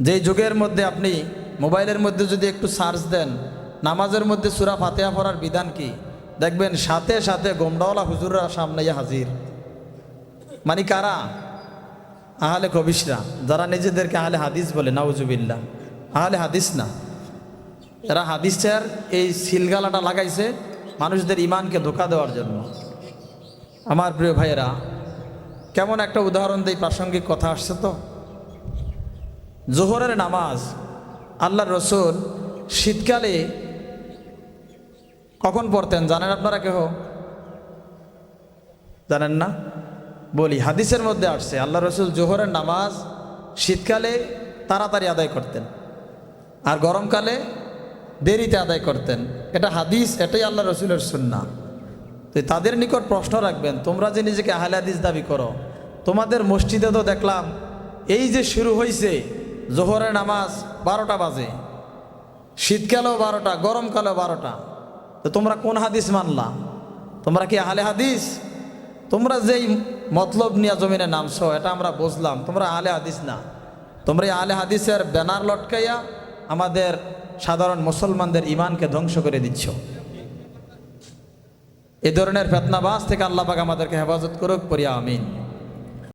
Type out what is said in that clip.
যে যুগের মধ্যে আপনি মোবাইলের মধ্যে যদি একটু সার্চ দেন, নামাজের মধ্যে সুরা ফাতেহা পড়ার বিধান কি? দেখবেন সাথে সাথে গোমডাওয়ালা হুজুররা সামনে হাজির। মানে কারা? আহলে কবিশরা যারা নিজেদেরকে আহলে হাদিস বলে নাউজুবিল্লা আহলে হাদিস না। এরা হাদিসের এই সিলগালাটা লাগাইছে মানুষদের ইমানকে ধোকা দেওয়ার জন্য। আমার প্রিয় ভাইয়েরা, কেমন একটা উদাহরণ দেই, প্রাসঙ্গিক কথা আসছে তো? জোহরের নামাজ আল্লাহ রসুল শীতকালে কখন পড়তেন জানেন আপনারা কেহ? জানেন না? বলি, হাদিসের মধ্যে আসছে আল্লাহ রসুল জোহরের নামাজ শীতকালে তাড়াতাড়ি আদায় করতেন আর গরমকালে দেরিতে আদায় করতেন। এটা হাদিস, এটাই আল্লাহ রসুলের সুন্না। তো তাদের নিকট প্রশ্ন রাখবেন, তোমরা যে নিজেকে আহলে হাদিস দাবি করো, তোমাদের মসজিদে তো দেখলাম, এই যে শুরু হয়েছে জোহরের নামাজ বারোটা বাজে, শীতকালেও বারোটা, গরমকালেও বারোটা। তো তোমরা কোন হাদিস মানলা? তোমরা কি আহলে হাদিস? তোমরা যেই মতলব নিয়ে জমিনে নামছো, এটা আমরা বুঝলাম। তোমরা আহলে হাদিস না। তোমরা এই আহলে হাদিসের ব্যানার লটকাইয়া আমাদের সাধারণ মুসলমানদের ইমানকে ধ্বংস করে দিচ্ছ। এই ধরনের ফেতনাবাজ থেকে আল্লাহ পাক আমাদেরকে হেফাজত করুক পড়িয়া আমিন।